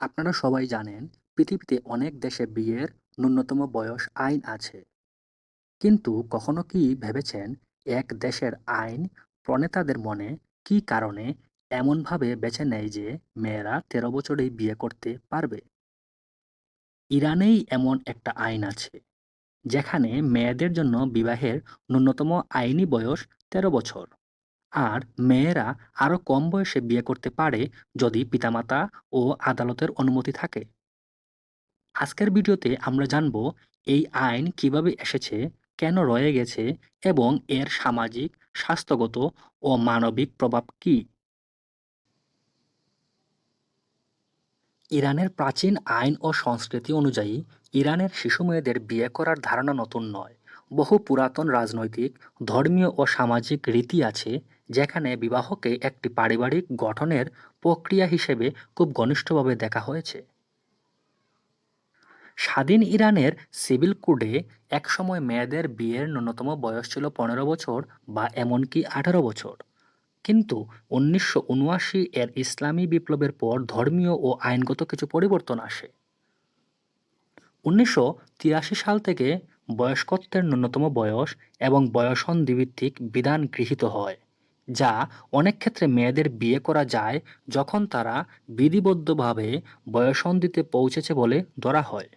আপনারা সবাই জানেন, পৃথিবীতে অনেক দেশে বিয়ের ন্যূনতম বয়স আইন আছে। কিন্তু কখনো কি ভেবেছেন এক দেশের আইন প্রণেতাদের মনে কী কারণে এমনভাবে বেছে নেয় যে মেয়েরা তেরো বছরেই বিয়ে করতে পারবে? ইরানেই এমন একটা আইন আছে, যেখানে মেয়েদের জন্য বিবাহের ন্যূনতম আইনি বয়স তেরো বছর। আর মেয়েরা আরও কম বয়সে বিয়ে করতে পারে যদি পিতামাতা ও আদালতের অনুমতি থাকে। আজকের ভিডিওতে আমরা জানব এই আইন কীভাবে এসেছে, কেন রয়ে গেছে এবং এর সামাজিক, স্বাস্থ্যগত ও মানবিক প্রভাব কী? ইরানের প্রাচীন আইন ও সংস্কৃতি অনুযায়ী ইরানের শিশু মেয়েদের বিয়ে করার ধারণা নতুন নয়। বহু পুরাতন রাজনৈতিক, ধর্মীয় ও সামাজিক রীতি আছে যেখানে বিবাহকে একটি পারিবারিক গঠনের প্রক্রিয়া হিসেবে খুব ঘনিষ্ঠভাবে দেখা হয়েছে। স্বাধীন ইরানের সিভিল কোডে একসময় মেয়েদের বিয়ের ন্যূনতম বয়স ছিল পনেরো বছর বা এমনকি আঠারো বছর। কিন্তু উনিশশো উনআশি এর ইসলামী বিপ্লবের পর ধর্মীয় ও আইনগত কিছু পরিবর্তন আসে। উনিশশো তিরাশি সাল থেকে বয়স্কত্বের ন্যূনতম বয়স এবং বয়সন্ধিভিত্তিক বিধান গৃহীত হয়, যা অনেক ক্ষেত্রে মেয়েদের বিয়ে করা যায় যখন তারা বিধিবদ্ধভাবে বয়সন্ধিতে পৌঁছেছে বলে ধরা হয়।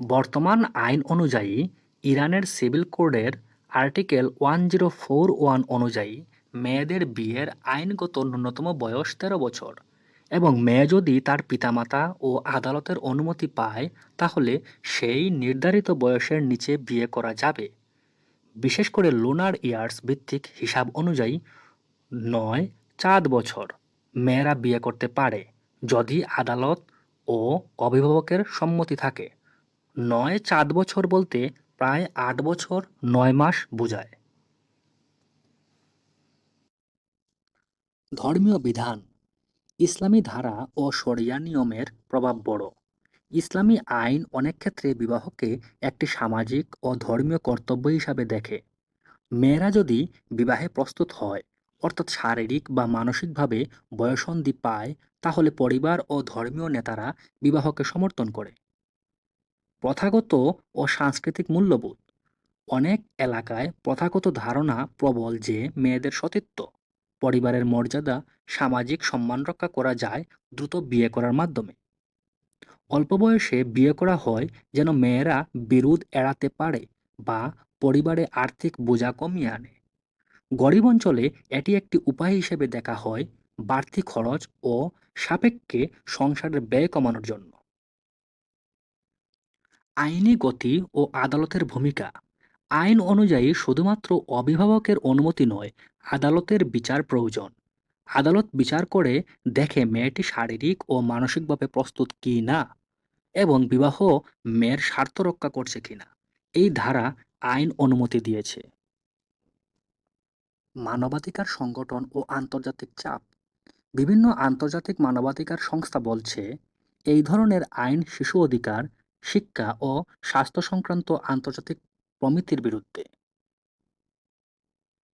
বর্তমান আইন অনুযায়ী ইরানের সিভিল কোডের article one zero four one অনুযায়ী মেয়েদের বিয়ের আইনগত ন্যূনতম বয়স তেরো বছর। এবং মেয়ে যদি তার পিতামাতা ও আদালতের অনুমতি পায়, তাহলে সেই নির্ধারিত বয়সের নিচে বিয়ে করা যাবে। বিশেষ করে লুনার ইয়ার্স ভিত্তিক হিসাব অনুযায়ী নয় চাঁদ বছর মেয়েরা বিয়ে করতে পারে, যদি আদালত ও অভিভাবকের সম্মতি থাকে। নয় চাঁদ বছর বলতে প্রায় আট বছর নয় মাস বোঝায়। ধর্মীয় বিধান ইসলামী ধারা ও শরিয়া নিয়মের প্রভাব বড়। ইসলামী আইন অনেক ক্ষেত্রে বিবাহকে একটি সামাজিক ও ধর্মীয় কর্তব্য হিসাবে দেখে। মেয়েরা যদি বিবাহে প্রস্তুত হয়, অর্থাৎ শারীরিক বা মানসিকভাবে বয়সন্ধি পায়, তাহলে পরিবার ও ধর্মীয় নেতারা বিবাহকে সমর্থন করে। প্রথাগত ও সাংস্কৃতিক মূল্যবোধ। অনেক এলাকায় প্রথাগত ধারণা প্রবল যে মেয়েদের সতীত্ব। পরিবারের মর্যাদা, সামাজিক সম্মান রক্ষা করা যায় দ্রুত বিয়ে করার মাধ্যমে। অল্প বয়সে বিয়ে করা হয় যেন মেয়েরা বিরোধ এড়াতে পারে বা পরিবারে আর্থিক বোঝা কমিয়ে আনে। গরিব অঞ্চলে এটি একটি উপায় হিসেবে দেখা হয় বাড়তি খরচ ও সাপেক্ষে সংসারের ব্যয় কমানোর জন্য। আইনি গতি ও আদালতের ভূমিকা আইন অনুযায়ী শুধুমাত্র অভিভাবকের অনুমতি নয়, আদালতের বিচার প্রয়োজন। আদালত বিচার করে দেখে মেয়েটি শারীরিক ও মানসিকভাবে প্রস্তুত কি না এবং বিবাহ মেয়ের স্বার্থ রক্ষা করছে কিনা এই ধারা আইন অনুমতি দিয়েছে। মানবাধিকার সংগঠন ও আন্তর্জাতিক চাপ। বিভিন্ন আন্তর্জাতিক মানবাধিকার সংস্থা বলছে, এই ধরনের আইন শিশু অধিকার, শিক্ষা ও স্বাস্থ্য সংক্রান্ত আন্তর্জাতিক প্রমিতির বিরুদ্ধে।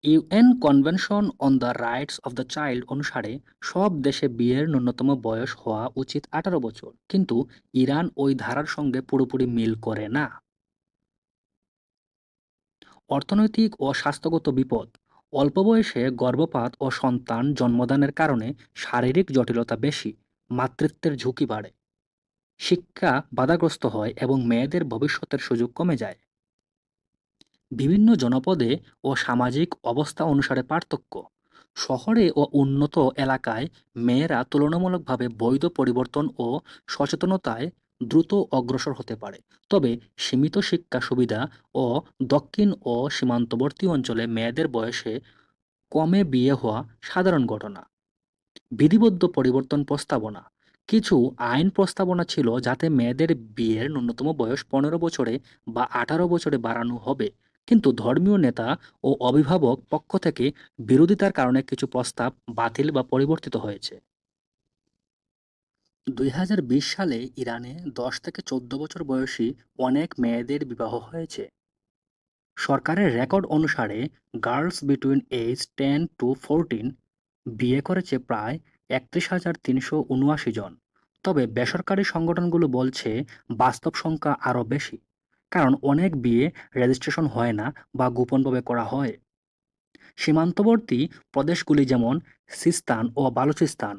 UN convention on the rights of the child অনুসারে, সব দেশে বিয়ের ন্যূনতম বয়স হওয়া উচিত আঠারো বছর। কিন্তু ইরান ওই ধারার সঙ্গে পুরোপুরি মিল করে না। অর্থনৈতিক ও স্বাস্থ্যগত বিপদ, অল্প বয়সে গর্ভপাত ও সন্তান জন্মদানের কারণে শারীরিক জটিলতা বেশি, মাতৃত্বের ঝুঁকি বাড়ে। শিক্ষা বাধাগ্রস্ত হয় এবং মেয়েদের ভবিষ্যতের সুযোগ কমে যায়। বিভিন্ন জনপদে ও সামাজিক অবস্থা অনুসারে পার্থক্য। শহরে ও উন্নত এলাকায় মেয়েরা তুলনামূলকভাবে বৈধ পরিবর্তন ও সচেতনতায় দ্রুত অগ্রসর হতে পারে। তবে সীমিত শিক্ষা সুবিধা ও দক্ষিণ ও সীমান্তবর্তী অঞ্চলে মেয়েদের বয়সে কমে বিয়ে হওয়া সাধারণ ঘটনা। বিধিবদ্ধ পরিবর্তন প্রস্তাবনা। কিছু আইন প্রস্তাবনা ছিল যাতে মেয়েদের বিয়ের ন্যূনতম বয়স পনেরো বছরে বা আঠারো বছরে বাড়ানো হবে। কিন্তু ধর্মীয় নেতা ও অভিভাবক পক্ষ থেকে বিরোধিতার কারণে কিছু প্রস্তাব বাতিল বা পরিবর্তিত হয়েছে। দুই হাজার বিশ সালে ইরানে দশ থেকে চোদ্দ বছর বয়সী অনেক মেয়েদের বিবাহ হয়েছে। সরকারের রেকর্ড অনুসারে girls between age ten to fourteen বিয়ে করেছে প্রায় একত্রিশ হাজার তিনশো উনআশি জন। তবে বেসরকারি সংগঠনগুলো বলছে বাস্তব সংখ্যা আরও বেশি। কারণ অনেক বিয়ে রেজিস্ট্রেশন হয় না বা গোপনভাবে করা হয়। সীমান্তবর্তী প্রদেশগুলি যেমন সিস্তান ও বালুচিস্তান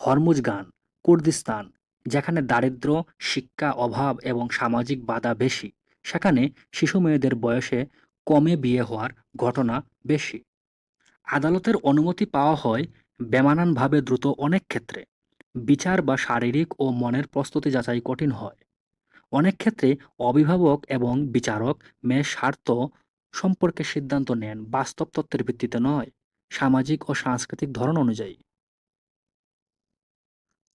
হরমুজগান কুর্দিস্তান, যেখানে দারিদ্র শিক্ষা অভাব এবং সামাজিক বাধা বেশি, সেখানে শিশু মেয়েদের বয়সে কমে বিয়ে হওয়ার ঘটনা বেশি। আদালতের অনুমতি পাওয়া হয় বেমানানভাবে দ্রুত অনেক ক্ষেত্রে। বিচার বা শারীরিক ও মনের প্রস্তুতি যাচাই কঠিন হয়। অনেক ক্ষেত্রে অভিভাবক এবং বিচারক মেয়ের স্বার্থ সম্পর্কে সিদ্ধান্ত নেন, বাস্তব তথ্যের ভিত্তিতে নয়, সামাজিক ও সাংস্কৃতিক ধরন অনুযায়ী।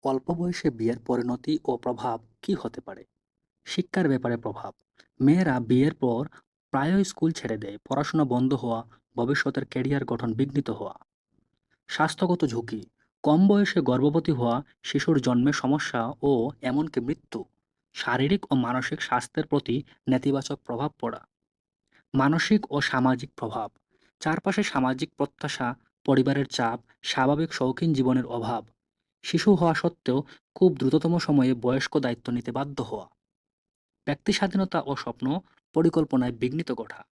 অল্প বয়সে বিয়ের পরিণতি ও প্রভাব কি হতে পারে? শিক্ষার ব্যাপারে প্রভাব। মেয়েরা বিয়ের পর প্রায়ই স্কুল ছেড়ে দেয়, পড়াশোনা বন্ধ হওয়া, ভবিষ্যতের ক্যারিয়ার গঠন বিঘ্নিত হওয়া। স্বাস্থ্যগত ঝুঁকি। কম বয়সে গর্ভবতী হওয়া, শিশুর জন্মে সমস্যা ও এমনকি মৃত্যু। শারীরিক ও মানসিক স্বাস্থ্যের প্রতি নেতিবাচক প্রভাব পড়া। মানসিক ও সামাজিক প্রভাব। চারপাশে সামাজিক প্রত্যাশা, পরিবারের চাপ, স্বাভাবিক শৌখিন জীবনের অভাব। শিশু হওয়া সত্ত্বেও খুব দ্রুততম সময়ে বয়স্ক দায়িত্ব নিতে বাধ্য হওয়া। ব্যক্তি স্বাধীনতা ও স্বপ্ন পরিকল্পনায় বিঘ্নিত ঘটা।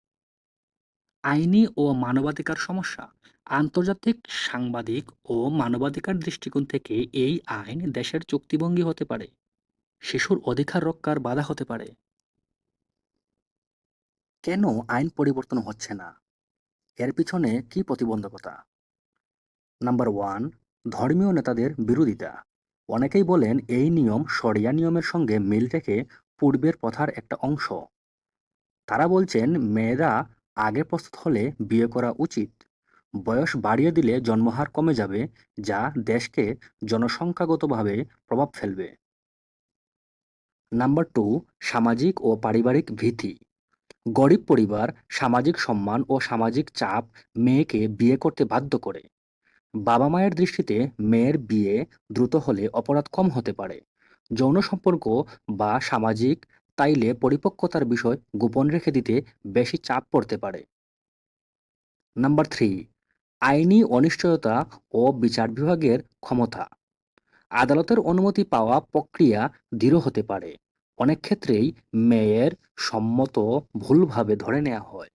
আইনি ও মানবাধিকার সমস্যা। আন্তর্জাতিক সাংবাদিক ও মানবাধিকার দৃষ্টিকোণ থেকে এই আইন দেশের চুক্তিভঙ্গি হতে পারে। শিশুর অধিকার রক্ষার বাধা হতে পারে। কেন আইন পরিবর্তন হচ্ছে না? এর পিছনে কি প্রতিবন্ধকতা? নাম্বার ওয়ান, ধর্মীয় নেতাদের বিরোধিতা। অনেকেই বলেন এই নিয়ম সরিয়া নিয়মের সঙ্গে মিল রেখে পূর্বের প্রথার একটা অংশ। তারা বলছেন মেয়েরা আগে প্রস্তুত হলে বিয়ে করা উচিত। বয়স বাড়িয়ে দিলে জন্মহার কমে যাবে, যা দেশকে জনসংখ্যাগতভাবে প্রভাব ফেলবে। নাম্বার টু সামাজিক ও পারিবারিক ভীতি। গরিব পরিবার সামাজিক সম্মান ও সামাজিক চাপ মেয়েকে বিয়ে করতে বাধ্য করে। বাবা মায়ের দৃষ্টিতে মেয়ের বিয়ে দ্রুত হলে অপরাধ কম হতে পারে। যৌন সম্পর্ক বা সামাজিক তাইলে পরিপক্কতার বিষয় গোপন রেখে দিতে বেশি চাপ পড়তে পারে। নাম্বার থ্রি আইনি অনিশ্চয়তা ও বিচার বিভাগের ক্ষমতা। আদালতের অনুমতি পাওয়া প্রক্রিয়া দৃঢ় হতে পারে। অনেক ক্ষেত্রেই মেয়ের সম্মত ভুলভাবে ধরে নেওয়া হয়।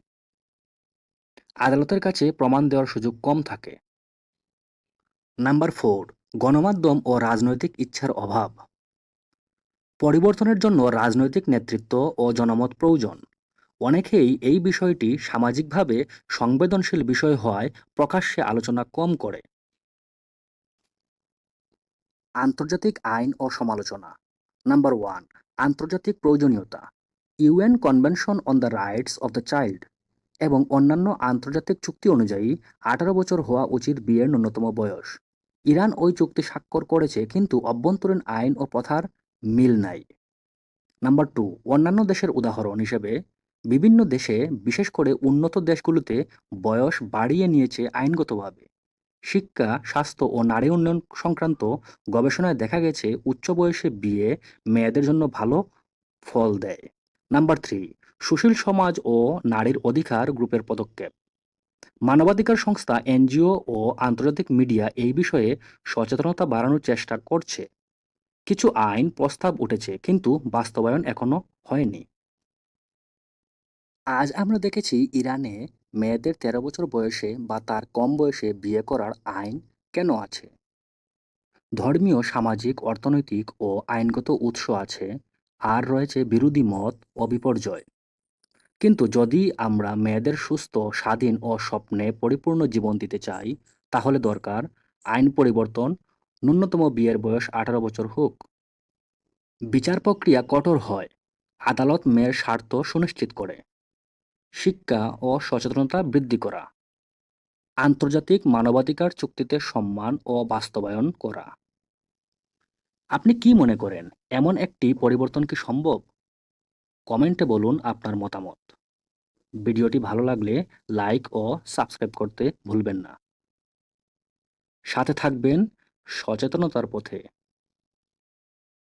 আদালতের কাছে প্রমাণ দেওয়ার সুযোগ কম থাকে। নাম্বার ফোর, গণমাধ্যম ও রাজনৈতিক ইচ্ছার অভাব। পরিবর্তনের জন্য রাজনৈতিক নেতৃত্ব ও জনমত প্রয়োজন। অনেকেই এই বিষয়টি সামাজিকভাবে সংবেদনশীল বিষয় হওয়ায় প্রকাশ্যে আলোচনা কম করে। আন্তর্জাতিক আইন ও সমালোচনা। নাম্বার ওয়ান, আন্তর্জাতিক প্রয়োজনীয়তা। UN convention on the rights of the child এবং অন্যান্য আন্তর্জাতিক চুক্তি অনুযায়ী আঠারো বছর হওয়া উচিত বিয়ের ন্যূনতম বয়স। ইরান ওই চুক্তি স্বাক্ষর করেছে কিন্তু অভ্যন্তরীণ আইন ও প্রথার মিল নাই। নাম্বার টু, অন্যান্য দেশের উদাহরণ হিসেবে, বিভিন্ন দেশে বিশেষ করে উন্নত দেশগুলোতে বয়স বাড়িয়ে নিয়েছে আইনগতভাবে। শিক্ষা, স্বাস্থ্য ও নারী উন্নয়ন সংক্রান্ত গবেষণায় দেখা গেছে উচ্চ বয়সে বিয়ে মেয়েদের জন্য ভালো ফল দেয়। নাম্বার থ্রি, সুশীল সমাজ ও নারীর অধিকার গ্রুপের পদক্ষেপ। মানবাধিকার সংস্থা এনজিও ও আন্তর্জাতিক মিডিয়া এই বিষয়ে সচেতনতা বাড়ানোর চেষ্টা করছে। কিছু আইন প্রস্তাব উঠেছে, কিন্তু বাস্তবায়ন এখনও হয়নি। আজ আমরা দেখেছি ইরানে মেয়েদের তেরো বছর বয়সে বা তার কম বয়সে বিয়ে করার আইন কেন আছে? ধর্মীয়, সামাজিক, অর্থনৈতিক ও আইনগত উৎস আছে, আর রয়েছে বিরোধী মত ও বিপর্যয় কিন্তু যদি আমরা মেয়েদের সুস্থ, স্বাধীন ও স্বপ্নে পরিপূর্ণ জীবন দিতে চাই, তাহলে দরকার আইন পরিবর্তন, ন্যূনতম বিয়ের বয়স আঠারো বছর হোক। বিচার প্রক্রিয়া কঠোর হয়, আদালত মেয়ের স্বার্থ সুনিশ্চিত করে। শিক্ষা ও সচেতনতা বৃদ্ধি করা। আন্তর্জাতিক মানবাধিকার চুক্তিতে সম্মান ও বাস্তবায়ন করা। আপনি কি মনে করেন, এমন একটি পরিবর্তন কি সম্ভব? কমেন্টে বলুন আপনার মতামত। ভিডিওটি ভালো লাগলে লাইক ও সাবস্ক্রাইব করতে ভুলবেন না। সাথে থাকবেন সচেতনতার পথে।